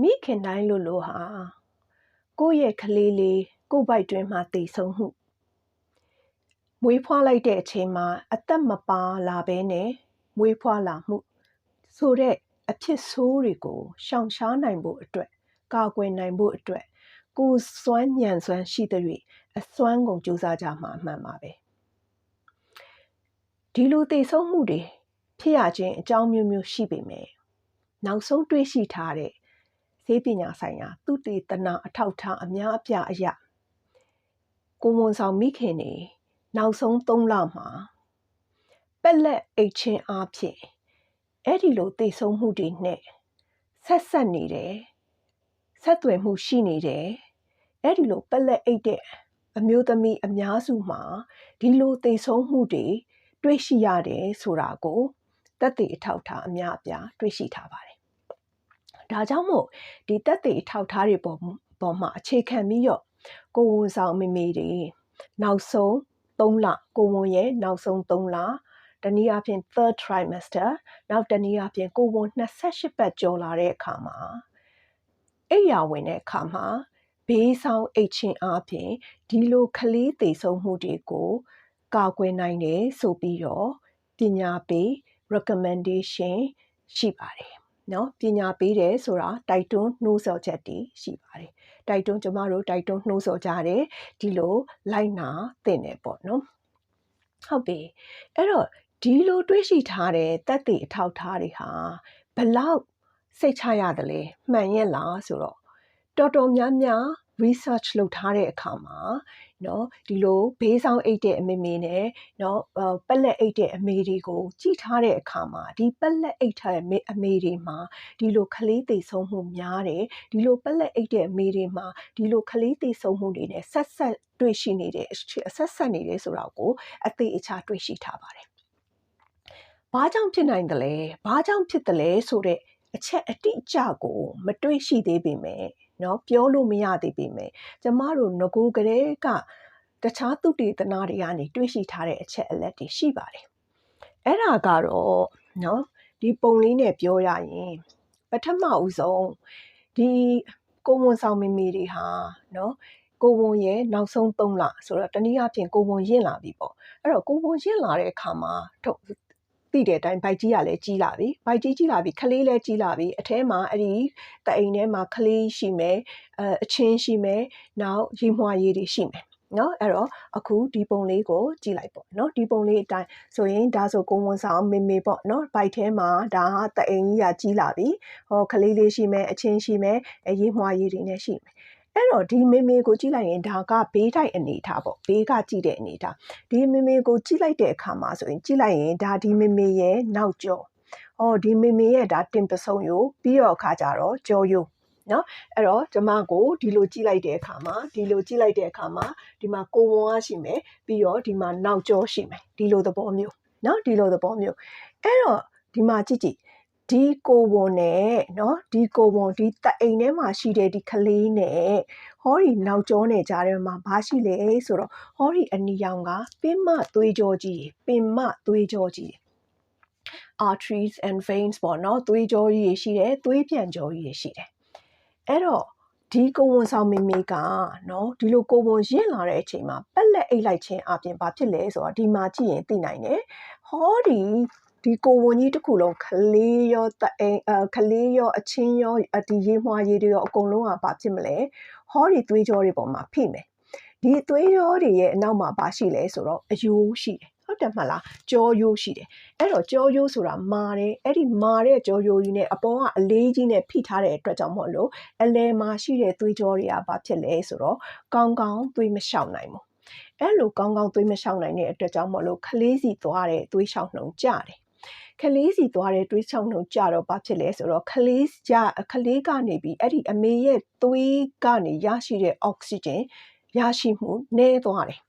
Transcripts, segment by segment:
မိခင်တိုင်းလိုလိုဟာကိုယ့်ရဲ့ကလေးလေးကိုယ့်ဘိုက်တွင်းမှာတည်ဆုံးမှုမွေးဖွားလိုက်တဲ့အချိန်မှာအသက်မပါလာဘဲနဲ့မွေးဖွားလာမှုဆိုတဲ့အဖြစ်ဆိုးတွေကိုရှောင်ရှားနိုင်ဖို့အတွက်ကာကွယ်နိုင်ဖို့အတွက်ကိုယ်စွမ်းညံစွမ်းရှိတဲ့၍အစွမ်းကုန်ကြိုးစားကြမှာအမှန်ပါပဲဒီလိုတည်ဆုံးမှုတွေဖြစ်ရခြင်းအကြောင်းမျိုးမျိုးရှိပေမဲ့နောက်ဆုံးတွေးရှိထားတဲ့ ဈေးပညာဆိုင်ရာသူတေသနာအထောက်ထားအများအပြားအရာကိုဝန်ဆောင်မိခင်နေနောက်ဆုံး3လမှာပက်လက်အိတ်ချင်းအားဖြင့်အဲ့ဒီလိုသိဆုံးမှုတွေနဲ့ဆက်ဆက်နေတယ်ဆက်သွယ်မှုရှိနေတယ်အဲ့ဒီလိုပက်လက်အိတ်တဲ့အမျိုးသမီးအများစုမှာဒီလိုသိဆုံးမှုတွေတွေ့ရှိရတယ်ဆိုတာကိုတက်တည်အထောက်ထားအများအပြားတွေ့ရှိထားပါတယ် ဒါကြောင့်မို့ဒီတက်တည်အထောက်ထားတွေပေါ်ပေါ်မှာအခြေခံပြီးတော့ကိုဝန်ဆောင်မိမိတွေနောက်ဆုံး3လကိုဝန်ရဲ့နောက်ဆုံး3လတနည်းအားဖြင့် third trimester နောက်တနည်းအားဖြင့်ကိုဝန်28ပတ်ကျော်လာတဲ့အခါမှာအိယာဝင်တဲ့အခါမှာဘေးဆောင်အိတ်ချင်းအားဖြင့်ဒီလိုကလေးသေးဆုံးမှုတွေကိုကာကွယ်နိုင်တယ်ဆိုပြီးတော့ပညာပေး recommendation ရှိပါတယ် နော်ပညာပေးတယ်ဆိုတာတိုက်တွန်းနှိုးဆော်ချက်တွေရှိပါတယ်တိုက်တွန်းကျမတို့တိုက်တွန်းနှိုးဆော်ကြတယ်ဒီလိုလိုက်နာသင့်တယ်ပေါ့နော်ဟုတ်ပြီအဲ့တော့ဒီလိုတွေးရှိထားတဲ့တက်တည်အထောက်ထားတွေဟာဘလောက်စိတ်ချရတယ်လဲမှန်ရဲ့လားဆိုတော့တော်တော်များများ research လုပ်ထားတဲ့အခါမှာနော်ဒီလိုဘေးဆောင်အိတ်တဲ့အမေမေနဲ့နော်ပက်လက်အိတ်တဲ့အမေတွေကိုကြည့်ထားတဲ့အခါမှာဒီပက်လက်အိတ်ထားတဲ့အမေတွေမှာဒီလိုခလေးသိဆုံးမှုများတယ်ဒီလိုပက်လက်အိတ်တဲ့အမေတွေမှာဒီလိုခလေးသိဆုံးမှုတွေနဲ့ဆက်ဆက်တွေ့ရှိနေတယ်ဆက်ဆက်နေတယ်ဆိုတာကိုအသေးအချာတွေ့ရှိထားပါတယ်။ဘာကြောင့်ဖြစ်နိုင်တယ်လဲ။ဘာကြောင့်ဖြစ်တယ်လဲဆိုတဲ့အချက်အတိအကျကို မတွေ့ရှိသေးပေမဲ့ နော်ပြောလို့မရသေးပေမဲ့ကျမတို့ငကိုကလေးကတခြားသူတေသနာတွေကနေတွေ့ရှိထားတဲ့အချက်အလက်တွေရှိပါတယ်အဲ့ဒါကတော့နော်ဒီပုံလေးနဲ့ပြောရရင်ပထမဦးဆုံးဒီကိုဝန်ဆောင်မိမိတွေဟာနော်ကိုဝန်ရဲ့နောက်ဆုံး3လဆိုတော့တနည်းအားဖြင့်ကိုဝန်ရင့်လာပြီပေါ့အဲ့တော့ကိုဝန်ရင့်လာတဲ့အခါမှာ သိတဲ့အတိုင်းဘိုက်ကြီးကလည်းကြီးလာပြီဘိုက်ကြီးကြီးလာပြီခလေးလည်းကြီးလာပြီအထဲမှာအဲ့ဒီတအိမ်ထဲမှာခလေးရှိမယ်အဲအချင်းရှိမယ်နောက်ရေမွှာရည်တွေရှိမယ်နော်အဲ့တော့အခုဒီပုံလေးကိုကြည့်လိုက်ပေါ့နော်ဒီပုံလေးအတိုင်းဆိုရင်ဒါဆိုကိုဝန်ဆောင်မေမေပေါ့နော်ဘိုက်ထဲမှာဒါဟာတအိမ်ကြီးကကြီးလာပြီဟောခလေးလေးရှိမယ်အချင်းရှိမယ်ရေမွှာရည်တွေနဲ့ရှိမယ် အဲ့တော့ဒီမေမေကိုကြည့်လိုက်ရင်ဒါကဘေးတိုက်အနေထားပေါ့ဘေးကကြည့်တဲ့အနေထားဒီမေမေကိုကြည့်လိုက်တဲ့အခါမှာဆိုရင်ကြည့်လိုက်ရင်ဒါဒီမေမေရဲ့နောက်ကျော်အော်ဒီမေမေရဲ့ဒါတင်ပစုံယိုပြီးတော့အခါကျတော့ကြော်ယိုနော်အဲ့တော့ကျမကိုဒီလိုကြည့်လိုက်တဲ့အခါမှာဒီလိုကြည့်လိုက်တဲ့အခါမှာဒီမှာကိုဝန်းရှိမယ်ပြီးတော့ဒီမှာနောက်ကျော်ရှိမယ်ဒီလိုသဘောမျိုးနော်ဒီလိုသဘောမျိုးအဲ့တော့ဒီမှာကြည့်ကြည့် ဒီကိုဝန်နဲ့เนาะဒီကိုဝန်ဒီတအိမ်ထဲမှာရှိတဲ့ဒီကလေးနဲ့ဟောဒီနောက်ကျောနဲ့ကြားထဲမှာဘာရှိလဲဆိုတော့ဟောဒီအနီရောင်ကပင်မသွေးကြောကြီးပင်မသွေးကြောကြီး arteries and veins ပေါ့เนาะသွေးကြောကြီးရှိတယ်သွေးပြန်ကြောကြီးရှိတယ်အဲ့တော့ဒီကိုဝန်ဆောင်မိမိကနော်ဒီလိုကိုဝန်ရင့်လာတဲ့အချိန်မှာပက်လက်အိတ်လိုက်ခြင်းအပြင်ဘာဖြစ်လဲဆိုတော့ဒီမှာကြည့်ရင်သိနိုင်တယ်ဟောဒီ ဒီကိုဝန်ကြီးတစ်ခုလုံးခလေးရောတအိမ်အခလေးရောအချင်းရောဒီရေမွှာရေတွေရောအကုန်လုံးကဘာဖြစ်မလဲဟောဒီသွေးကြောတွေပေါ်မှာဖိမယ်ဒီသွေးကြောတွေရဲ့အနောက်မှာဘာရှိလဲဆိုတော့အယိုးရှိတယ်ဟုတ်တယ်မလားကြောရိုးရှိတယ်အဲ့တော့ကြောရိုးဆိုတာမာတယ်အဲ့ဒီမာတဲ့ကြောရိုးကြီးနဲ့အပေါ်ကအလေးကြီးနဲ့ဖိထားတဲ့အတွက်ကြောင့်မို့လို့အလဲမှာရှိတဲ့သွေးကြောတွေကဘာဖြစ်လဲဆိုတော့ကောင်းကောင်းသွေးမလျှောက်နိုင်ဘူးအဲ့လိုကောင်းကောင်းသွေးမလျှောက်နိုင်တဲ့အတွက်ကြောင့်မို့လို့ခလေးစီသွားတဲ့သွေးလျှောက်နှုံကြတယ် ခလေးစီသွားတဲ့တွေးချောင်းနှုံကြတော့ဘာဖြစ်လဲဆိုတော့ခလေးကြခလေးကနေပြီးအဲ့ဒီအမေရဲ့သွေးကနေရရှိတဲ့အောက်ဆီဂျင်ရရှိမှုနည်းသွားတယ်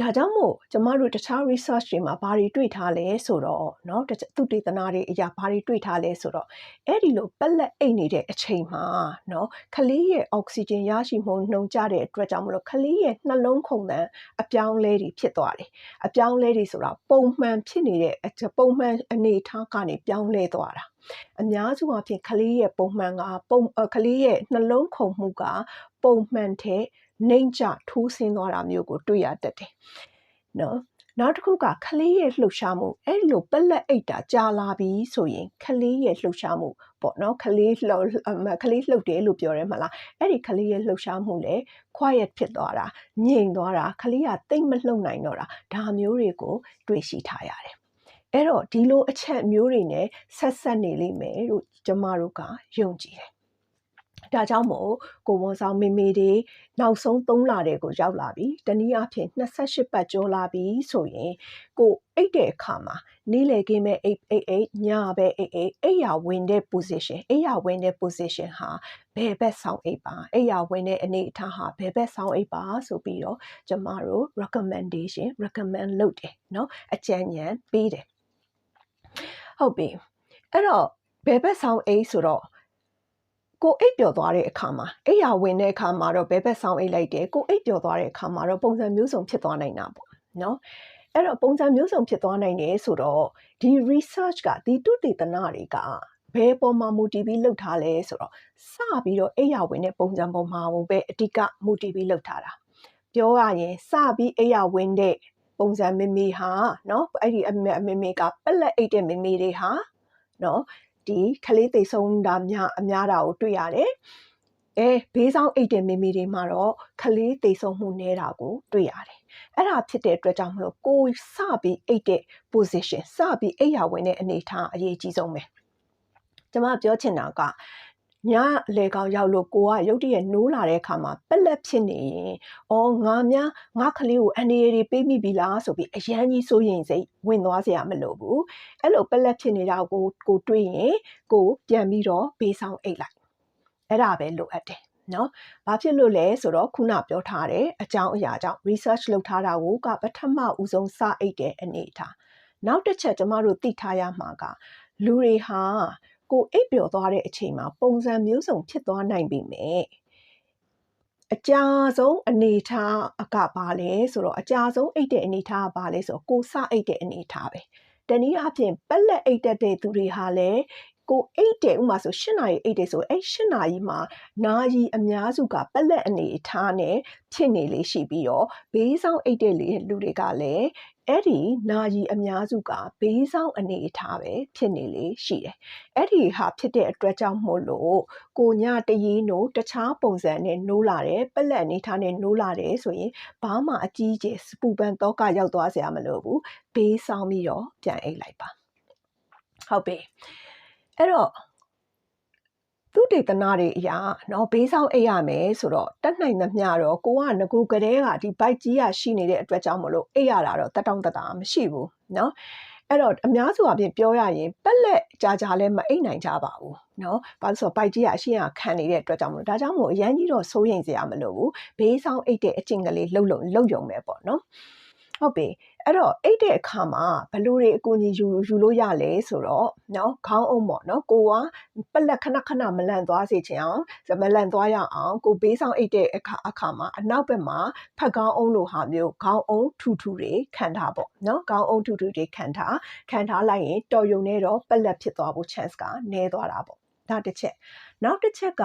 ဒါကြောင့်မို့ကျမတို့တခြား research တွေမှာဘာတွေတွေ့ထားလဲဆိုတော့เนาะသူတေသနာတွေအရာဘာတွေတွေ့ထားလဲဆိုတော့အဲ့ဒီလိုပက်လက်အိတ်နေတဲ့အချိန်မှာเนาะကလေးရဲ့အောက်ဆီဂျင်ရရှိမှုနှုံကျတဲ့အတွက်ကြောင့်မလို့ကလေးရဲ့နှလုံးခုန်တန်းအပြောင်းလဲတွေဖြစ်သွားတယ်အပြောင်းလဲတွေဆိုတာပုံမှန်ဖြစ်နေတဲ့ပုံမှန်အနေအထားကနေပြောင်းလဲသွားတာအများစုအဖြစ်ကလေးရဲ့ပုံမှန်ကပုံကလေးရဲ့နှလုံးခုန်မှုကပုံမှန်တဲ့ နှိမ့်ချထိုးဆင်းသွားတာမျိုးကိုတွေ့ရတတ်တယ်။နော်နောက်တစ်ခုကကလေးရဲ့လှုပ်ရှားမှုအဲ့လိုပက်လက်အိတ်တာကြာလာပြီဆိုရင်ကလေးရဲ့လှုပ်ရှားမှုပေါ့နော်ကလေးလှုပ်ကလေးလှုပ်တယ်လို့ပြောရဲမလားအဲ့ဒီကလေးရဲ့လှုပ်ရှားမှုလည်း quiet ဖြစ်သွားတာငြိမ်သွားတာကလေးကတိတ်မလှုပ်နိုင်တော့တာဒါမျိုးတွေကိုတွေ့ရှိထားရတယ်အဲ့တော့ဒီလိုအချက်မျိုးတွေနဲ့ဆက်ဆက်နေလိမ့်မယ်လို့ကျမတို့ကယုံကြည်တယ် ဒါကြောင့်မို့ကိုဝန်ဆောင်မေမေတွေနောက်ဆုံး3လတဲ့ကိုရောက်လာပြီတနည်းအားဖြင့်28ပတ်ကျော်လာပြီဆိုရင်ကိုအိတ်တဲ့အခါမှာနေ့လည်ခင်းမဲ့အိတ်အိတ်အိတ်ညပဲအိတ်အိတ်အိတ်ရဝင်တဲ့ position အိတ်ရဝင်တဲ့ position ဟာဘယ်ဘက်ဆောင်အိတ်ပါအိတ်ရဝင်တဲ့အနေအထားဟာဘယ်ဘက်ဆောင်အိတ်ပါဆိုပြီးတော့ကျမတို့ recommendation recommend လုပ်တယ်เนาะအကြံဉာဏ်ပေးတယ်ဟုတ်ပြီအဲ့တော့ဘယ်ဘက်ဆောင်အိတ်ဆိုတော့ ကိုအိတ်ပျော်သွားတဲ့အခါမှာအိတ်ရဝင်တဲ့အခါမှာတော့ဘဲဘက်ဆောင်အိတ်လိုက်တယ်ကိုအိတ်ပျော်သွားတဲ့အခါမှာတော့ပုံစံမျိုးစုံဖြစ်သွားနိုင်တာပေါ့နော်အဲ့တော့ပုံစံမျိုးစုံဖြစ်သွားနိုင်တယ်ဆိုတော့ဒီ research ကဒီတုတေသနတွေကဘယ်ပေါ်မှာမူတည်ပြီးလုပ်ထားလဲဆိုတော့စပြီးတော့အိတ်ရဝင်တဲ့ပုံစံပေါ်မှာပဲအတိကမူတည်ပြီးလုပ်ထားတာပြောရရင်စပြီးအိတ်ရဝင်တဲ့ပုံစံမေမေဟာเนาะအဲ့ဒီအမေမေကပက်လက်အိတ်တဲ့မေမေတွေဟာเนาะ ဒီခလေးသိဆုံးတာများအများတာကိုတွေ့ရတယ်။အဲဘေးဆောင်အိတ်တဲ့မိမိတွေမှာတော့ခလေးသိဆုံးမှုနေတာကိုတွေ့ရတယ်။အဲ့ဒါဖြစ်တဲ့အတွက်ကြောင့်မလို့ကိုစပြီးအိတ်တဲ့ position စပြီးအိတ်ရဝင်တဲ့အနေအထားအရေးကြီးဆုံးပဲ။ကျွန်မပြောချင်တာက ညလေကောင်ရောက်လို့ကိုကရုတ်တရက်နိုးလာတဲ့အခါမှာပက်လက်ဖြစ်နေရင်အော်ငါများငါကလေးကိုအနေရည်ပေးမိပြီလားဆိုပြီးအရန်ကြီးစိုးရင်စိတ်ဝင်သွားစရာမလိုဘူးအဲ့လိုပက်လက်ဖြစ်နေတာကိုကိုတွေးရင်ကိုပြန်ပြီးတော့ဘေးဆောင်အိတ်လိုက်အဲ့ဒါပဲလိုအပ်တယ်နော်။ဘာဖြစ်လို့လဲဆိုတော့ခုနပြောထားတဲ့အကြောင်းအရာကြောင့် research လုပ်ထားတာကိုကပထမဦးဆုံးစအိတ်တဲ့အနေအထား။နောက်တစ်ချက်ကျမတို့သိထားရမှာကလူတွေဟာ ကိုအိပ်ပျော်သွားတဲ့အချိန်မှာပုံစံမျိုးစုံဖြစ်သွားနိုင်ပေမဲ့အကြာဆုံးအနေထားအကပါလဲဆိုတော့အကြာဆုံးအိတ်တဲ့အနေထားကပါလဲဆိုတော့ကိုစအိတ်တဲ့အနေထားပဲတနည်းအားဖြင့်ပက်လက်အိတ်တက်တဲ့သူတွေဟာလည်းကိုအိတ်တယ်ဥမာဆို၈နာရီအိတ်တယ်ဆိုအဲ့၈နာရီမှာနာရီအများစုကပက်လက်အနေအထားနဲ့ဖြစ်နေလေရှိပြီးတော့ဘေးဆောင်အိတ်တဲ့လူတွေကလည်း အဲ့ဒီနာရီအများစုကဘေးဆောင်အနေအထားပဲဖြစ်နေလေရှိတယ်။အဲ့ဒီဟာဖြစ်တဲ့အတွက်ကြောင့်မို့လို့ကိုညတရီနိုးတခြားပုံစံနဲ့နိုးလာတယ်ပက်လက်အနေထားနဲ့နိုးလာတယ်ဆိုရင်ဘာမှအကြီးကျယ်စပူပန်တော့ကရောက်သွားစရာမလိုဘူးဘေးဆောင်ပြီးတော့ပြန်အိတ်လိုက်ပါ။ဟုတ်ပြီ။အဲ့တော့ သူတေသနာတွေအရာเนาะဘေးဆောင်အိတ်ရမယ်ဆိုတော့တက်နိုင်သမျှတော့ကိုကငကူကလေးကဒီဘိုက်ကြီးရရှိနေတဲ့အတွက်ကြောင့်မလို့အိတ်ရတာတော့တက်တောင့်တတာမရှိဘူးเนาะအဲ့တော့အများစုအပြင်ပြောရရင်ပက်လက်ကြာကြာလဲမအိတ်နိုင်ကြပါဘူးเนาะဘာလို့ဆိုတော့ဘိုက်ကြီးကအရှင်းကခံနေတဲ့အတွက်ကြောင့်မလို့ဒါကြောင့်မို့အရန်ကြီးတော့စိုးရိမ်စရာမလိုဘူးဘေးဆောင်အိတ်တဲ့အကျင့်ကလေးလှုပ်လှုပ်လှုပ်ယုံပဲပေါ့နော်ဟုတ်ပြီ အဲ့တော့အိတ်တဲ့အခါမှာဘလို့တွေအကူအညီယူယူလို့ရလဲဆိုတော့နော်ခေါင်းအုံးပေါ့နော်ကိုကပလက်ခဏခဏမလန့်သွားစေချင်အောင်မလန့်သွားရအောင်ကိုဘေးဆောင်အိတ်တဲ့အခါအခါမှာအနောက်ဘက်မှာဖက်ခေါင်းအုံးလိုဟာမျိုးခေါင်းအုံးထူထူတွေခံထားပေါ့နော်ခေါင်းအုံးထူထူတွေခံထားခံထားလိုက်ရင်တော်ယုံနဲ့တော့ပလက်ဖြစ်သွားဖို့ chance ကနည်းသွားတာပေါ့ဒါတစ်ချက်နောက်တစ်ချက်က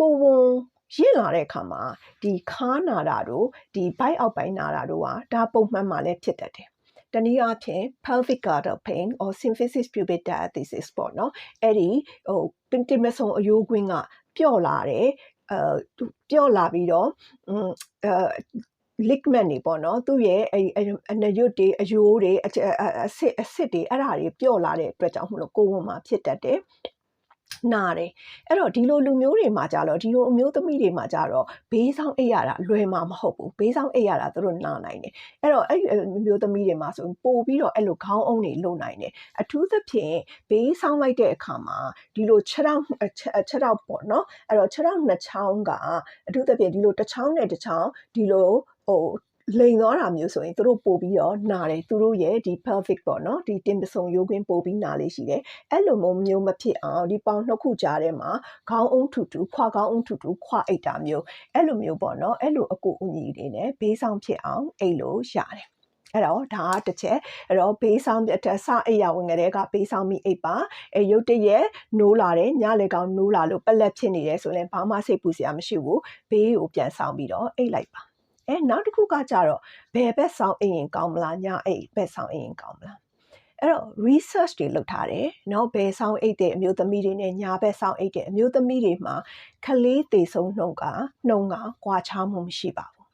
ကိုဝန် ရင့်လာတဲ့အခါမှာဒီခါနာတာတို့ဒီ bite out ပိုင်းနာတာတို့ဟာဒါပုံမှန်မှလည်းဖြစ်တတ်တယ်တနည်းအားဖြင့် pelvic girdle pain or symphysis pubic diathesis ပေါ့နော်အဲ့ဒီဟိုပင်တမဆုံအယိုးကွင်းကပျော့လာတယ်အဲပျော့လာပြီးတော့အဲ ligament တွေပေါ့နော်သူ့ရဲ့အဲအနရွတ်တွေအယိုးတွေအစစ်အစစ်တွေအဲ့ဒါတွေပျော့လာတဲ့အတွက်ကြောင့်မလို့ကိုယ်ဝန်မှာဖြစ်တတ်တယ် နာတယ်အဲ့တော့ဒီလိုလူမျိုးတွေမှာကြတော့ဒီလိုအမျိုးသမီးတွေမှာကြတော့ဘေးဆောင်အိပ်ရတာလွယ်မှာမဟုတ်ဘူးဘေးဆောင်အိပ်ရတာသူတို့နာနိုင်တယ်အဲ့တော့အဲ့ဒီမျိုးသမီးတွေမှာဆိုပို့ပြီးတော့အဲ့လိုခေါင်းအုံးတွေလုံနိုင်တယ်အထူးသဖြင့်ဘေးဆောင်လိုက်တဲ့အခါမှာဒီလိုခြေထောက်ခြေထောက်ပေါ့နော်အဲ့တော့ခြေထောက်နှစ်ချောင်းကအထူးသဖြင့်ဒီလိုတစ်ချောင်းနဲ့တစ်ချောင်းဒီလိုဟို လိန်သွားတာမျိုးဆိုရင်သူတို့ပို့ပြီးတော့နာတယ်သူတို့ရဲ့ဒီ pelvic ပေါ့နော်ဒီတင်ပဆုံရိုးခွင်းပို့ပြီးနာလေးရှိတယ်အဲ့လိုမျိုးမျိုးမဖြစ်အောင်ဒီပေါင်နှစ်ခုကြားထဲမှာခေါင်းအုံးထူထူခွာခေါင်းအုံးထူထူခွာအိတ်တာမျိုးအဲ့လိုမျိုးပေါ့နော်အဲ့လိုအကူအညီတွေနဲ့ဘေးဆောင်ဖြစ်အောင်အိတ်လို့ရတယ်အဲ့တော့ဒါကတစ်ချက်အဲ့တော့ဘေးဆောင်အထက်စအိပ်ရဝင်ကလေးကဘေးဆောင်မိအိပ်ပါအဲရုတ်တရက်နိုးလာတယ်ညလေကောင်နိုးလာလို့ပက်လက်ဖြစ်နေတယ်ဆိုရင်ဘာမှစိတ်ပူစရာမရှိဘူးဘေးကိုပြန်ဆောင်ပြီးတော့အိပ်လိုက်ပါ အဲနောက်တစ်ခုကကြတော့ဘယ်ဘက်ဆောင်အိမ်ရင်ကောင်းမလားညာအိမ်ဘက်ဆောင်အိမ်ရင်ကောင်းမလားအဲ့တော့ research တွေလုပ်ထားတယ်။နောက်ဘယ်ဆောင်အိတ်တဲ့အမျိုးသမီးတွေနဲ့ညာဘက်ဆောင်အိတ်တဲ့အမျိုးသမီးတွေမှာကလေးသေးဆုံးနှုံကနှုံကကွာခြားမှုမရှိပါဘူး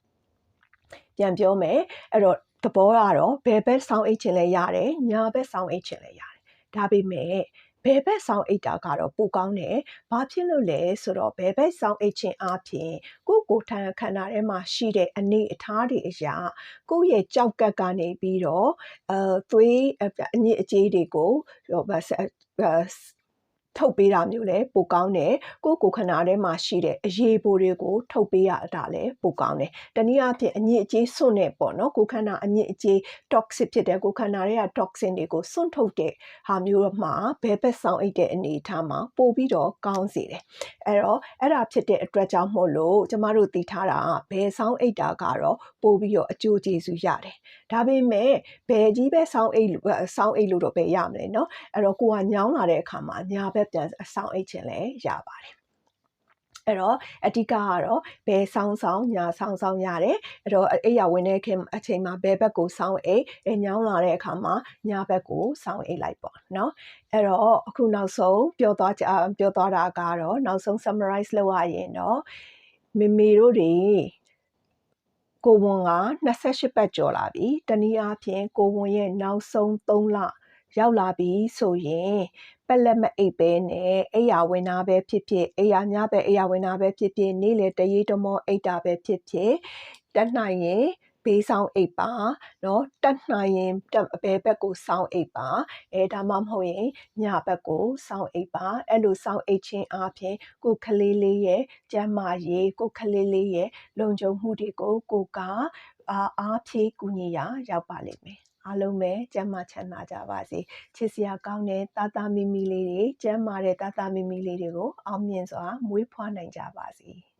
။ပြန်ပြောမယ်။အဲ့တော့သဘောကတော့ဘယ်ဘက်ဆောင်အိတ်ချင်လဲရတယ်။ညာဘက်ဆောင်အိတ်ချင်လဲရတယ်။ဒါပေမဲ့ ဘယ်ဘက်ဆောင်အိတ်တာကတော့ပိုကောင်းတယ်။ဘာဖြစ်လို့လဲဆိုတော့ဘယ်ဘက်ဆောင်အိတ်ခြင်းအပြင်ကိုကိုထန်ခန္ဓာထဲမှာရှိတဲ့အနေအထားတွေအရာကိုယ့်ရဲ့ကြောက်ကပ်ကနေပြီးတော့အဲသွေးအညစ်အကြေးတွေကို ထုတ်ပေးတာမျိုးလည်းပိုကောင်းတယ်ကိုကိုခန္ဓာထဲမှာရှိတဲ့အရေးပိုတွေကိုထုတ်ပေးရတာလည်းပိုကောင်းတယ်တနည်းအားဖြင့်အညစ်အကြေးစွန့်နေပေါ့နော်ကိုခန္ဓာအညစ်အကြေး toxic ဖြစ်တဲ့ကိုခန္ဓာတွေက toxin တွေကိုစွန့်ထုတ်တဲ့ဟာမျိုးမှာဘယ်ဘက်ဆောင်အိတ်တဲ့အနေအထားမှာပိုပြီးတော့ကောင်းစေတယ်အဲ့တော့အဲ့ဒါဖြစ်တဲ့အတွက်ကြောင့်မို့လို့ကျမတို့သိထားတာဘယ်ဆောင်အိတ်တာကတော့ပိုပြီးတော့အကျိုးကျေးဇူးရတယ်ဒါပေမဲ့ဘယ်ကြီးပဲဆောင်းအိတ်ဆောင်းအိတ်လို့တော့ပဲရမလဲเนาะအဲ့တော့ကိုကညောင်းလာတဲ့အခါမှာညာဘက် ပြန်အဆောင်အိတ်ခြင်းလည်းရပါတယ်အဲ့တော့အဓိကကတော့ဘယ်ဆောင်းဆောင်းညာဆောင်းဆောင်းရတယ်အဲ့တော့အိပ်ရဝင်တဲ့ခင်အချိန်မှာဘယ်ဘက်ကိုဆောင်းအိပ်အညောင်းလာတဲ့အခါမှာညာဘက်ကိုဆောင်းအိပ်လိုက်ပေါ့နော်အဲ့တော့အခုနောက်ဆုံးပြောသွားကြပြောသွားတာကတော့နောက်ဆုံး summarize လုပ်ရရင်တော့မေမေတို့တွေကိုဝန်က28ပတ်ကျော်လာပြီတနည်းအားဖြင့်ကိုဝန်ရဲ့နောက်ဆုံး3လ ရောက်လာပြီဆိုရင်ပက်လက်မအိပ်ပဲနဲ့အိယာဝင်တာပဲဖြစ်ဖြစ်အိယာညပဲအိယာဝင်တာပဲဖြစ်ဖြစ်နေ့လေတရေတမောအိတ်တာပဲဖြစ်ဖြစ်တက်နိုင်ရင်ဘေးဆောင်အိပ်ပါเนาะတက်နိုင်ရင်အဘဲဘက်ကိုစောင်းအိပ်ပါအဲဒါမှမဟုတ်ရင်ညဘက်ကိုစောင်းအိပ်ပါအဲ့လိုစောင်းအိပ်ခြင်းအပြင်ကိုကလေးလေးရဲ့ကျန်းမာရေးကိုကလေးလေးရဲ့လုံခြုံမှုတွေကိုကိုကအာအားဖြည့်ကူညီရာရောက်ပါလိမ့်မယ် အားလုံးပဲကျမ်းမာချမ်းသာကြပါစေချစ်စရာကောင်းတဲ့တာတာမီမီလေးတွေကျမ်းမာတဲ့တာတာမီမီလေးတွေကိုအောင်မြင်စွာမွေးဖွားနိုင်ကြပါစေ။